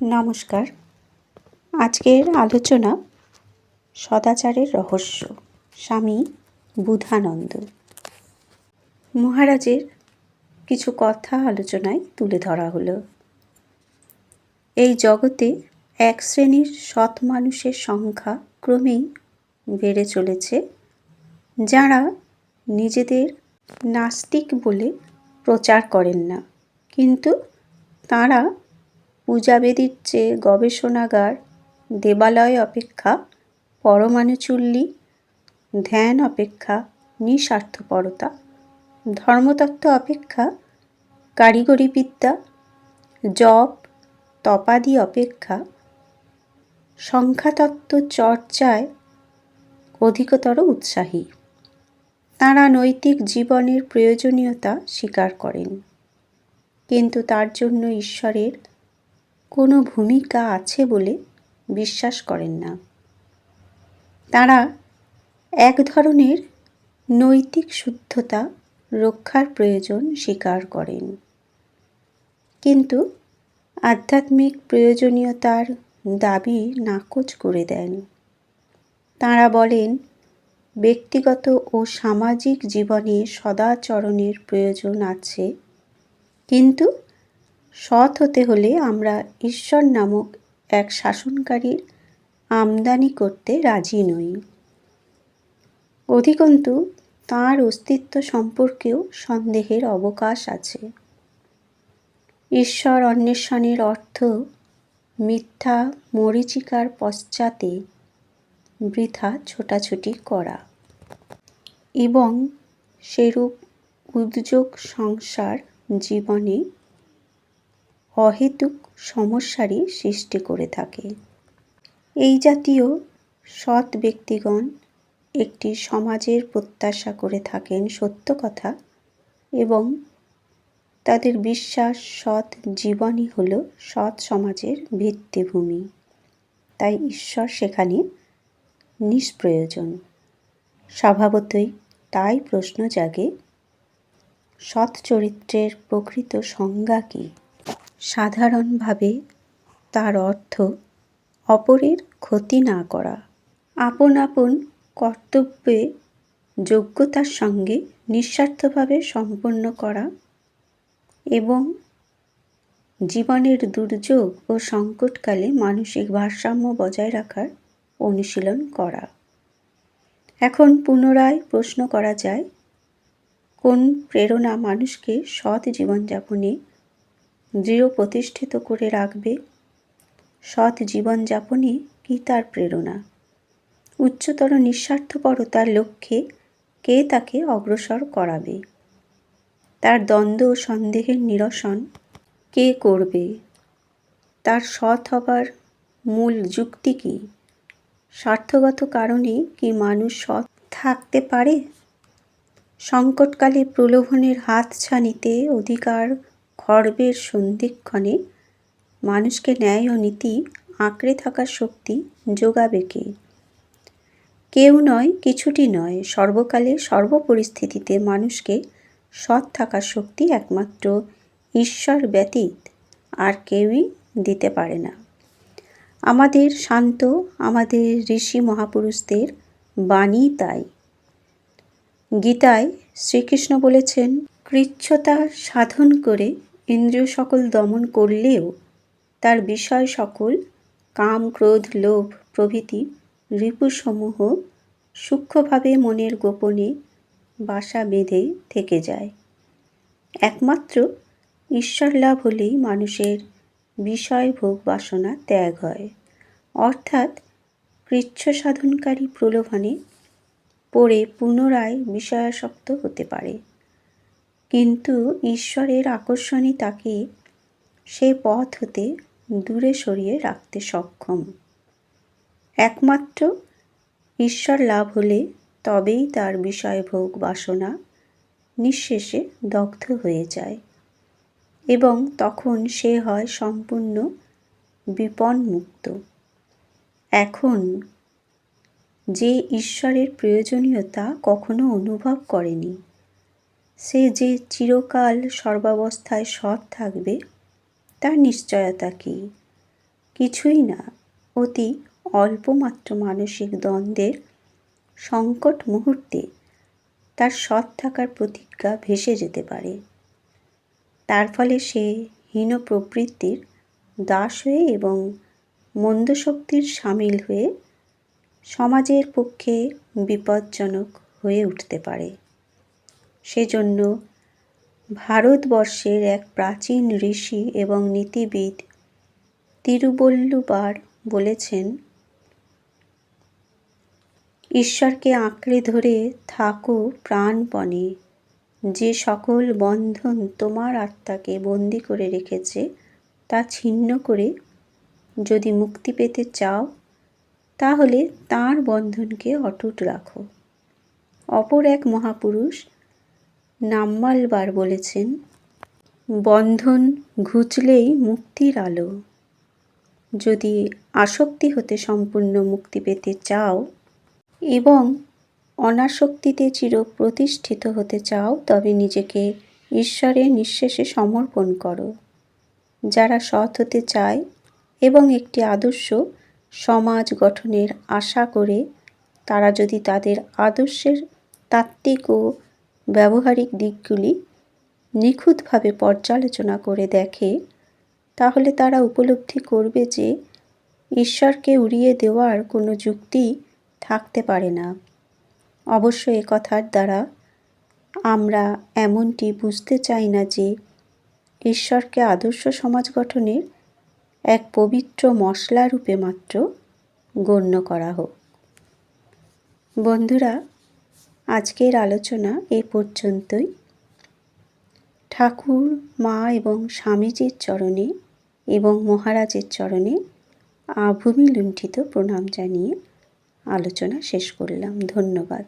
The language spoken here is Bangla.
নমস্কার। আজকের আলোচনা সদাচারের রহস্য, স্বামী বুধানন্দ। মহারাজের কিছু কথা আলোচনায় তুলে ধরা হলো। এই জগতে এক শ্রেণির সৎ মানুষের সংখ্যা ক্রমেই বেড়ে চলেছে, যারা নিজেদের নাস্তিক বলে প্রচার করেন না, কিন্তু তারা পূজাবেদীর চেয়ে গবেষণাগার, দেবালয় অপেক্ষা পরমাণুচুল্লি, ধ্যান অপেক্ষা নিঃস্বার্থপরতা, ধর্মতত্ত্ব অপেক্ষা কারিগরি বিদ্যা জপ, তপাদি অপেক্ষা সংখ্যাতত্ত্ব চর্চায় অধিকতর উৎসাহী। তাঁরা নৈতিক জীবনের প্রয়োজনীয়তা স্বীকার করেন। কিন্তু তার জন্য ঈশ্বরের কোনো ভূমিকা আছে বলে বিশ্বাস করেন না। তারা এক ধরনের নৈতিক শুদ্ধতা রক্ষার প্রয়োজন স্বীকার করেন। কিন্তু আধ্যাত্মিক প্রয়োজনীয়তার দাবি নাকচ করে দেন। তাঁরা বলেন, ব্যক্তিগত ও সামাজিক জীবনে সদাচরণের প্রয়োজন আছে, কিন্তু সৎ হতে হলে আমরা ঈশ্বর নামক এক শাসনকারীর আমদানি করতে রাজি নই। অধিকন্তু, তাঁর অস্তিত্ব সম্পর্কেও সন্দেহের অবকাশ আছে। ঈশ্বর অন্বেষণের অর্থ মিথ্যা মরিচিকার পশ্চাতে বৃথা ছোটাছুটি করা এবং সেরূপ উদ্যোগ সংসার জীবনে অহেতুক সমস্যারই সৃষ্টি করে থাকে। এই জাতীয় সৎ ব্যক্তিগণ একটি সমাজের প্রত্যাশা করে থাকেন সত্য কথা এবং তাদের বিশ্বাস সৎ জীবনই হল সৎ সমাজের ভিত্তিভূমি। তাই ঈশ্বর সেখানে নিষ্প্রয়োজন। স্বভাবতই তাই প্রশ্ন জাগে, সৎ চরিত্রের প্রকৃত সংজ্ঞা কী? সাধারণভাবে তার অর্থ অপরের ক্ষতি না করা। আপন আপন কর্তব্যে যোগ্যতার সঙ্গে নিঃস্বার্থভাবে সম্পন্ন করা এবং জীবনের দুর্যোগ ও সংকটকালে মানসিক ভারসাম্য বজায় রাখার অনুশীলন করা। এখন পুনরায় প্রশ্ন করা যায়, কোন প্রেরণা মানুষকে সৎ জীবনযাপনে দৃঢ় প্রতিষ্ঠিত করে রাখবে। সৎ জীবনযাপনে কি তার প্রেরণা? উচ্চতর নিঃস্বার্থপরতার লক্ষ্যে কে তাকে অগ্রসর করাবে? তার দ্বন্দ্ব ও সন্দেহের নিরসন কে করবে? তার সৎ হবার মূল যুক্তি কী? স্বার্থগত কারণে কি মানুষ সৎ থাকতে পারে? সংকটকালে প্রলোভনের হাত ছানিতে অধিকার খর্বের সন্ধিক্ষণে মানুষকে ন্যায় ও নীতি আঁকড়ে থাকার শক্তি যোগাবে কে? কেউ নয়, কিছুটি নয়, সর্বকালে সর্বপরিস্থিতিতে মানুষকে সৎ থাকার শক্তি একমাত্র ঈশ্বর ব্যতীত আর কেউই দিতে পারে না। আমাদের শান্ত, আমাদের ঋষি মহাপুরুষদের বাণী তাই। গীতায় শ্রীকৃষ্ণ বলেছেন, কৃচ্ছতা সাধন করে ইন্দ্রিয় সকল দমন করলেও তার বিষয় সকল কাম, ক্রোধ, লোভ প্রভৃতি রিপুসমূহ সূক্ষ্মভাবে মনের গোপনে বাসা বেঁধে থেকে যায়। একমাত্র ঈশ্বর লাভ হলেই মানুষের বিষয় ভোগ বাসনা ত্যাগ হয়। অর্থাৎ কৃচ্ছ সাধনকারী প্রলোভনে পড়ে পুনরায় বিষয়াসক্ত হতে পারে। কিন্তু ঈশ্বরের আকর্ষণই তাকে সে পথ হতে দূরে সরিয়ে রাখতে সক্ষম। একমাত্র ঈশ্বর লাভ হলে তবেই তার বিষয়ভোগ বাসনা নিঃশেষে দগ্ধ হয়ে যায় এবং তখন সে হয় সম্পূর্ণ বিপন্মুক্ত এখন যে ঈশ্বরের প্রয়োজনীয়তা কখনো অনুভব করেনি সে যে চিরকাল সর্বাবস্থায় সৎ থাকবে, তার নিশ্চয়তা কী? কিছুই না, অতি অল্পমাত্র মানসিক দ্বন্দ্বের সংকট মুহূর্তে তার সৎ থাকার প্রতিজ্ঞা ভেসে যেতে পারে। তার ফলে সে হীন প্রবৃত্তির দাস হয়ে এবং মন্দ শক্তির সামিল হয়ে সমাজের পক্ষে বিপজ্জনক হয়ে উঠতে পারে। সেজন্য ভারতবর্ষের এক প্রাচীন ঋষি এবং নীতিবিদ তিরুবল্লুবার বলেছেন, ঈশ্বরকে আঁকড়ে ধরে থাকো প্রাণপণে। যে সকল বন্ধন তোমার আত্মাকে বন্দি করে রেখেছে, তা ছিন্ন করে যদি মুক্তি পেতে চাও, তাহলে তার বন্ধনকে অটুট রাখো। অপর এক মহাপুরুষ নাম্মালবার বলেছেন, বন্ধন ঘুচলেই মুক্তির আলো। যদি আসক্তি হতে সম্পূর্ণ মুক্তি পেতে চাও এবং অনাসক্তিতে চির প্রতিষ্ঠিত হতে চাও, তবে নিজেকে ঈশ্বরের নিঃশেষে সমর্পণ করো। যারা সৎ হতে চায় এবং একটি আদর্শ সমাজ গঠনের আশা করে, তারা যদি তাদের আদর্শের তাত্ত্বিক ও ব্যবহারিক দিকগুলি নিখুঁতভাবে পর্যালোচনা করে দেখে, তাহলে তারা উপলব্ধি করবে যে ঈশ্বরকে উড়িয়ে দেওয়ার কোনো যুক্তি থাকতে পারে না। অবশ্য এ কথার দ্বারা আমরা এমনটি বুঝতে চাই না যে ঈশ্বরকে আদর্শ সমাজ গঠনের এক পবিত্র মশলা রূপে মাত্র গণ্য করা হোক। বন্ধুরা আজকের আলোচনা এ পর্যন্তই। ঠাকুর, মা এবং স্বামীজির চরণে এবং মহারাজের চরণে আভূমি লুণ্ঠিত প্রণাম জানিয়ে আলোচনা শেষ করলাম। ধন্যবাদ।